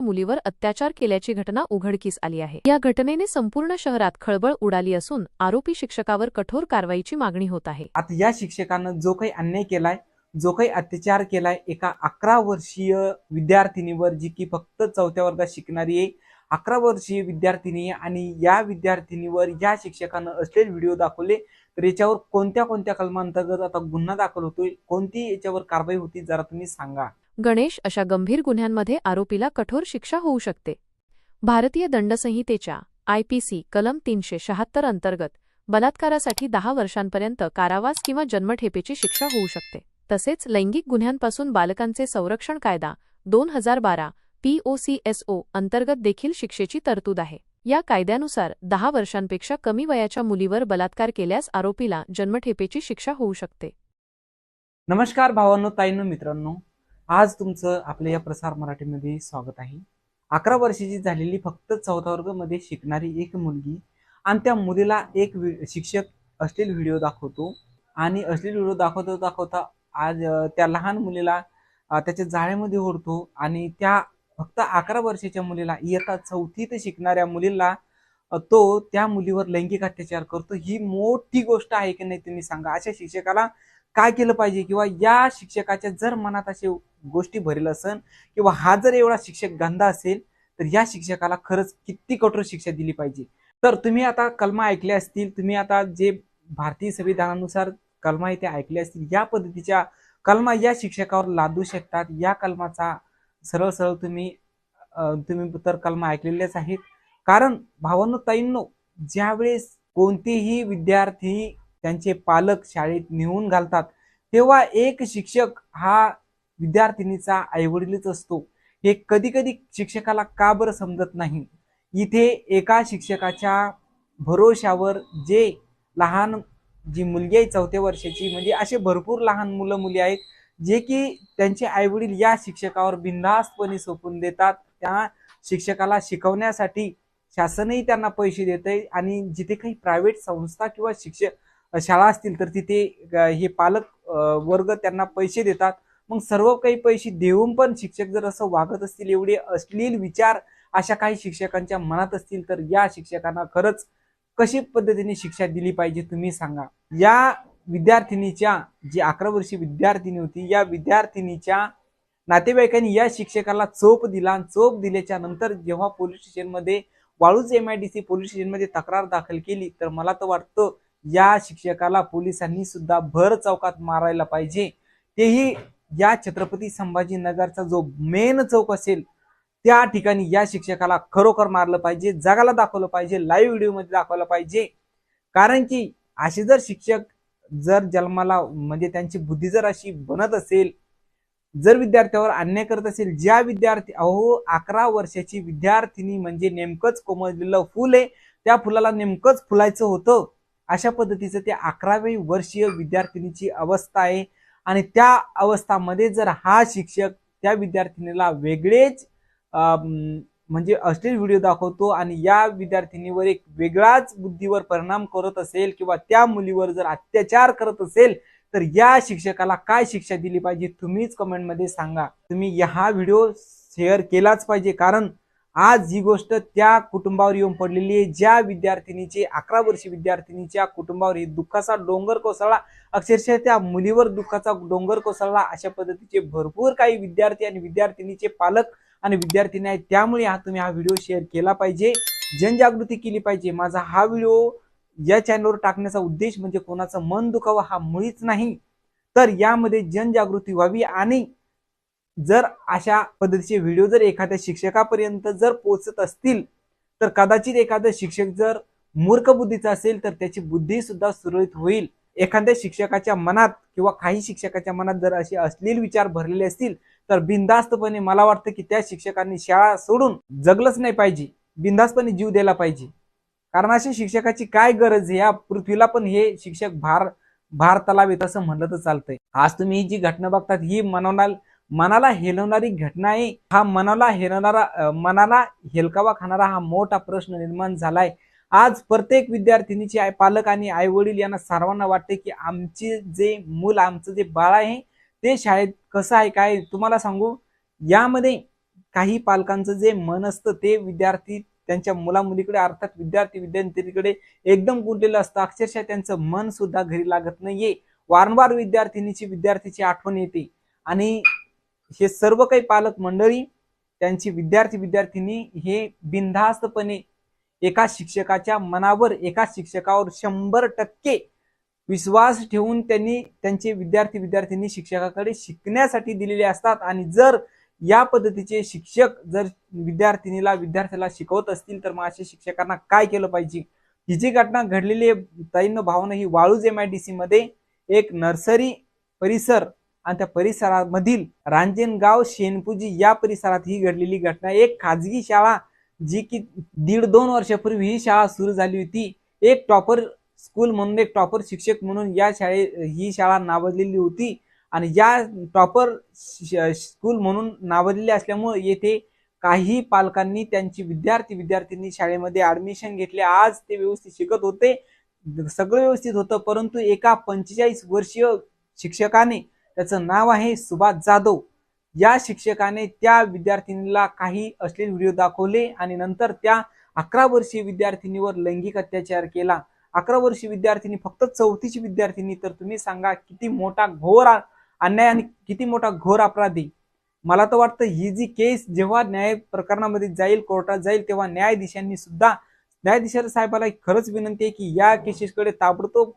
मुलीवर अत्याचार केल्याची घटना उघडकीस आली आहे. या घटनेने संपूर्ण शहरात खळबळ उडाली असून आरोपी शिक्षकावर कठोर कारवाईची मागणी होत आहे. आता या शिक्षकानं जो काही अन्याय केलाय जो काही अत्याचार केलाय एका अकरा वर्षीय विद्यार्थिनीवर जी की फक्त चौथ्या वर्गात शिकणारी आहे अकरा वर्षीय विद्यार्थिनी आहे आणि या विद्यार्थिनीवर या शिक्षकानं असलेले व्हिडिओ दाखवले तर याच्यावर कोणत्या कोणत्या कलमांतर्गत आता गुन्हा दाखल होतोय कोणती याच्यावर कारवाई होती जरा तुम्ही सांगा. गणेश अशा गंभीर गुन्ह्यांमध्ये आरोपीला कठोर शिक्षा होऊ शकते. भारतीय दंडसंहितेच्या आयपीसी कलम तीनशे शहात्तर अंतर्गत बलात्कारासाठी दहा वर्षांपर्यंत कारावास किंवा जन्मठेपेची शिक्षा होऊ शकते. तसेच लैंगिक गुन्ह्यांपासून बालकांचे संरक्षण कायदा दोन हजार बारा पीओसीएसओ अंतर्गत देखील शिक्षेची तरतूद आहे. या कायद्यानुसार दहा वर्षांपेक्षा कमी वयाच्या मुलीवर बलात्कार केल्यास आरोपीला जन्मठेपेची शिक्षा होऊ शकते. नमस्कार भावांनो ताईंनो मित्रांनो. आज तुमचं आपल्या या प्रसार मराठीमध्ये स्वागत आहे. अकरा वर्षाची झालेली फक्त चौथा वर्गामध्ये शिकणारी एक मुलगी आणि त्या मुलीला एक वि- शिक्षक असलेले व्हिडिओ दाखवतो. आणि असलेले व्हिडिओ दाखवता दाखवता आज त्या लहान मुलीला त्याच्या जाळ्यामध्ये ओढतो आणि त्या फक्त अकरा वर्षाच्या मुलीला इयत्ता चौथीत शिकणाऱ्या मुलीला तो त्या मुलीवर लैंगिक अत्याचार करतो. ही मोठी गोष्ट आहे की नाही तुम्ही सांगा. अशा शिक्षकाला काय केलं पाहिजे? किंवा या शिक्षकाच्या जर मनात असे गोष्टी भरेल असन किंवा हा जर एवढा शिक्षक गंदा असेल तर या शिक्षकाला खरंच किती कठोर शिक्षा दिली पाहिजे. तर तुम्ही आता कलमा ऐकल्या असतील तुम्ही आता जे भारतीय संविधानानुसार कलमा इथे ऐकले असतील या पद्धतीच्या कलमा या शिक्षकावर लादू शकतात. या कलमाचा सरळ सरळ तुम्ही तुम्ही तर कलमा ऐकलेल्याच आहेत. कारण भावांनो ताईंनो ज्यावेळेस कोणतेही विद्यार्थी त्यांचे पालक शाळेत नेऊन घालतात तेव्हा एक शिक्षक हा विद्यार्थिनीचा आईवडीलच असतो. हे कधी कधी शिक्षकाला का बरं समजत नाही? इथे एका शिक्षकाच्या भरोशावर जे लहान जी मुलगी आहे चौथ्या वर्षाची म्हणजे असे भरपूर लहान मुलं मुली आहेत जे की त्यांचे आईवडील या शिक्षकावर बिनधास्तपणे सोपून देतात. त्या शिक्षकाला शिकवण्यासाठी शासनही त्यांना पैसे देते आणि जिथे काही प्रायव्हेट संस्था किंवा शिक्षक शाळा असतील तर तिथे हे पालक वर्ग त्यांना पैसे देतात. मग सर्व काही पैसे देऊन पण शिक्षक जर असं वागत असतील एवढे अश्लील विचार अशा काही शिक्षकांच्या मनात असतील तर या शिक्षकांना खरंच कशी पद्धतीने शिक्षा दिली पाहिजे तुम्ही सांगा. या विद्यार्थिनीच्या जी अकरा वर्षी विद्यार्थिनी होती या विद्यार्थिनीच्या नातेवाईकांनी या शिक्षकाला चोप दिला आणि चोप दिल्याच्या नंतर जेव्हा पोलीस स्टेशनमध्ये Waluj M I D C police स्टेशनमध्ये तक्रार दाखल केली तर मला तर वाटतं या शिक्षकाला पोलिसांनी सुद्धा भर चौकात मारायला पाहिजे. तेही या छत्रपती संभाजीनगरचा जो मेन चौक असेल त्या ठिकाणी या शिक्षकाला खरोखर मारलं पाहिजे जगाला दाखवलं पाहिजे लाईव्ह व्हिडिओमध्ये दाखवलं पाहिजे. कारण की असे जर शिक्षक जर जन्माला म्हणजे त्यांची बुद्धी जर अशी बनत असेल जर विद्यार्थ्यावर अन्याय करत असेल ज्या विद्यार्थी अहो अकरा वर्षाची विद्यार्थिनी म्हणजे नेमकंच कोमजलेलं फुल आहे त्या फुलाला नेमकंच फुलायचं होतं. अशा पद्धतीचं ते अकरावी वर्षीय विद्यार्थिनीची अवस्था आहे. आणि त्या अवस्थामध्ये जर हा शिक्षक त्या विद्यार्थिनीला वेगळेच म्हणजे अश्लील व्हिडिओ दाखवतो आणि या विद्यार्थिनीवर एक वेगळाच बुद्धीवर परिणाम करत असेल किंवा त्या मुलीवर जर अत्याचार करत असेल तर या शिक्षकाला काय शिक्षा दिली पाहिजे तुम्हीच कमेंटमध्ये सांगा. तुम्ही हा व्हिडिओ शेअर केलाच पाहिजे. कारण आज ही गोष्ट त्या कुटुंबावर येऊन पडलेली आहे. ज्या विद्यार्थिनीचे अकरा वर्षी विद्यार्थिनीच्या कुटुंबावर ही दुःखाचा डोंगर कोसळला अक्षरशः त्या मुलीवर दुःखाचा डोंगर कोसळला अशा पद्धतीचे भरपूर काही विद्यार्थी आणि विद्यार्थिनीचे पालक आणि विद्यार्थिनी आहेत. त्यामुळे हा तुम्ही हा व्हिडिओ शेअर केला पाहिजे. जनजागृती केली पाहिजे. माझा हा व्हिडिओ या चॅनलवर टाकण्याचा उद्देश म्हणजे कोणाचं मन दुखावं हा मुळीच नाही. तर यामध्ये जनजागृती व्हावी आणि जर अशा पद्धतीचे व्हिडिओ जर एखाद्या शिक्षकापर्यंत जर पोचत असतील तर कदाचित एखादा शिक्षक जर मूर्ख बुद्धीचा असेल तर त्याची बुद्धी सुद्धा सुरळीत होईल. एखाद्या शिक्षकाच्या मनात किंवा काही शिक्षकाच्या मनात जर असे अश्लील विचार भरलेले असतील तर बिनधास्तपणे मला वाटतं की त्या शिक्षकांनी शाळा सोडून जगलंच नाही पाहिजे. बिनधास्तपणे जीव द्यायला पाहिजे. कारण अशा शिक्षकाची काय गरज आहे? या पृथ्वीला पण हे शिक्षक भार भार तलावेत असं म्हणलं तर चालतंय. आज तुम्ही ही जी घटना बघतात ही मनवणार मनाला हेलवणारी घटना आहे. हा मनाला हेलवणारा मनाला हेलकावा खाणारा हा मोठा प्रश्न निर्माण झालाय. आज प्रत्येक विद्यार्थिनीचे आई पालक आणि आई वडील यांना सर्वांना वाटते की आमचे जे मूल आमचं जे बाळ आहे ते शाळेत कसं आहे काय तुम्हाला सांगू? यामध्ये काही पालकांचं जे मन असतं ते विद्यार्थी त्यांच्या मुलामुलीकडे अर्थात विद्यार्थी विद्यार्थिनीकडे एकदम गुंतलेलं असतं. अक्षरशः त्यांचं मन सुद्धा घरी लागत नाहीये. वारंवार विद्यार्थिनीची विद्यार्थीची आठवण येते. आणि हे सर्व काही पालक मंडळी त्यांची विद्यार्थी विद्यार्थिनी हे बिनधास्तपणे एका शिक्षकाच्या मनावर एका शिक्षकावर शंभर टक्के विश्वास ठेवून त्यांनी त्यांचे विद्यार्थी विद्यार्थिनी शिक्षकाकडे शिकण्यासाठी दिलेले असतात. आणि जर या पद्धतीचे शिक्षक जर विद्यार्थिनीला विद्यार्थ्याला शिकवत असतील तर मग अशा शिक्षकांना काय केलं पाहिजे? ही जी घटना घडलेली आहे ताईंनो भावना ही Waluj M I D C मध्ये एक नर्सरी परिसर आणि त्या परिसरामधील रांजणगाव शेनपुजी या परिसरात ही घडलेली घटना. एक खाजगी शाळा जी की दीड दोन वर्षापूर्वी ही शाळा सुरू झाली होती. एक टॉपर स्कूल म्हणून एक टॉपर शिक्षक म्हणून या शाळे ही शाळा नावाजलेली होती. आणि या टॉपर स्कूल म्हणून नावाजलेली असल्यामुळे येथे काही पालकांनी त्यांची विद्यार्थी विद्यार्थ्यांनी शाळेमध्ये ऍडमिशन घेतले. आज ते व्यवस्थित शिकत होते. सगळं व्यवस्थित होतं परंतु एका पंचेचाळीस वर्षीय शिक्षकाने त्याचं नाव आहे सुभाष जाधव. या शिक्षकाने त्या विद्यार्थिनीला काही अश्लील व्हिडिओ दाखवले आणि नंतर त्या अकरा वर्षीय विद्यार्थिनीवर लैंगिक अत्याचार केला. अकरा वर्षीय विद्यार्थिनी फक्त चौथीची विद्यार्थिनी तर तुम्ही सांगा किती मोठा घोर अन्याय आणि किती मोठा घोर अपराधी. मला तर वाटतं ही जी केस जेव्हा न्याय प्रकरणामध्ये जाईल कोर्टात जाईल तेव्हा न्यायाधीशांनी सुद्धा न्यायाधीश साहेबाला खरंच विनंती आहे की या केसेसकडे ताबडतोब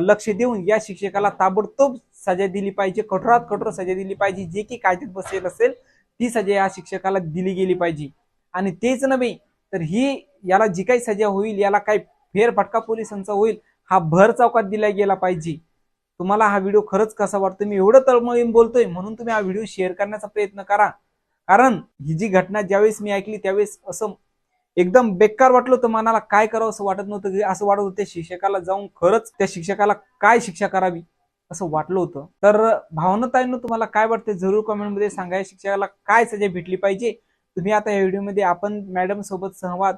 लक्ष देऊन या शिक्षकाला ताबडतोब सजा दिली पाहिजे कठोरात कठोर सजा दिली पाहिजे जे की कायद्यात बसेल असेल ती सजा या शिक्षकाला दिली गेली पाहिजे. आणि तेच नव्हे तर ही याला जी काही सजा होईल याला काही फेरफटका पोलिसांचा होईल हा भर चौकात दिला गेला पाहिजे. तुम्हाला हा व्हिडिओ खरंच कसा वाटतो? मी एवढं तळमळीन बोलतोय म्हणून तुम्ही हा व्हिडिओ शेअर करण्याचा प्रयत्न करा. कारण ही जी घटना ज्यावेळेस मी ऐकली त्यावेळेस असं एकदम बेकार वाटलं होतं मनाला काय करावं असं वाटत नव्हतं की असं वाटत होतं शिक्षकाला जाऊन खरंच त्या शिक्षकाला काय शिक्षा करावी असं वाटलं होतं. तर भावनाताईनं तुम्हाला काय वाटतं जरूर कमेंटमध्ये सांगा. शिक्षकाला काय सजा भेटली पाहिजे? तुम्ही आता या व्हिडिओमध्ये आपण मॅडम सोबत संवाद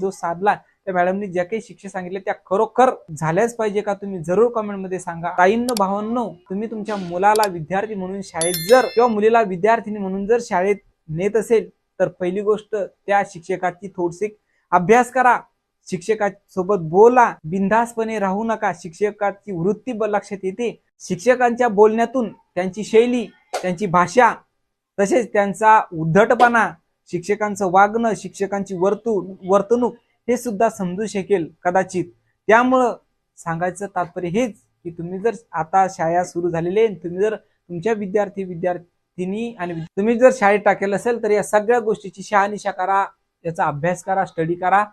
जो साधला त्या मॅडमनी ज्या काही शिक्षा सांगितल्या त्या खरोखर झाल्याच पाहिजे का तुम्ही जरूर कमेंटमध्ये सांगा. ताईंनो भावांनो तुम्ही तुमच्या मुलाला विद्यार्थी म्हणून शाळेत जर किंवा मुलीला विद्यार्थिनी म्हणून जर शाळेत नेत असेल तर पहिली गोष्ट त्या शिक्षकाची थोडीशी अभ्यास करा. शिक्षकासोबत बोला. बिनधास्तपणे राहू नका. शिक्षकाची वृत्ती लक्षात येते. शिक्षकांच्या बोलण्यातून त्यांची शैली त्यांची भाषा तसेच त्यांचा उद्धटपणा शिक्षकांचं वागणं शिक्षकांची वर्तू वर्तणूक हे सुद्धा समजू शकेल कदाचित. त्यामुळं सांगायचं तात्पर्य हेच की तुम्ही जर आता शाळा सुरू झालेली आहे तुम्ही जर तुमच्या विद्यार्थी विद्यार्थी तिन्ही आणि तुम्ही जर शाळेत टाकेल असेल तर या सगळ्या गोष्टीची शहानिशा करा याचा अभ्यास करा स्टडी करा.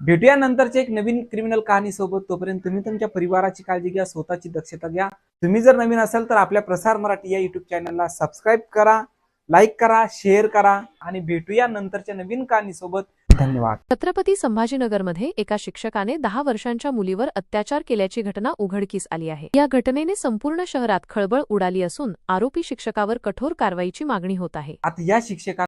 भेटूया नंतरच्या एक नवीन क्रिमिनल कहाणी सोबत तोपर्यंत तुम्ही तुमच्या परिवाराची काळजी घ्या स्वतःची दक्षता घ्या. तुम्ही जर नवीन असाल तर आपल्या प्रसार मराठी या युट्यूब चॅनलला सबस्क्राईब करा लाईक करा शेअर करा. आणि भेटूया नंतरच्या नवीन कहाणी सोबत धन्यवाद. छत्रपती संभाजीनगरमध्ये एका शिक्षकाने दहा वर्षांच्या मुलीवर अत्याचार केल्याची घटना उघडकीस आली आहे. या घटनेने संपूर्ण शहरात खळबळ उडाली असून आरोपी शिक्षकावर कठोर कारवाईची मागणी होत आहे. आता या शिक्षका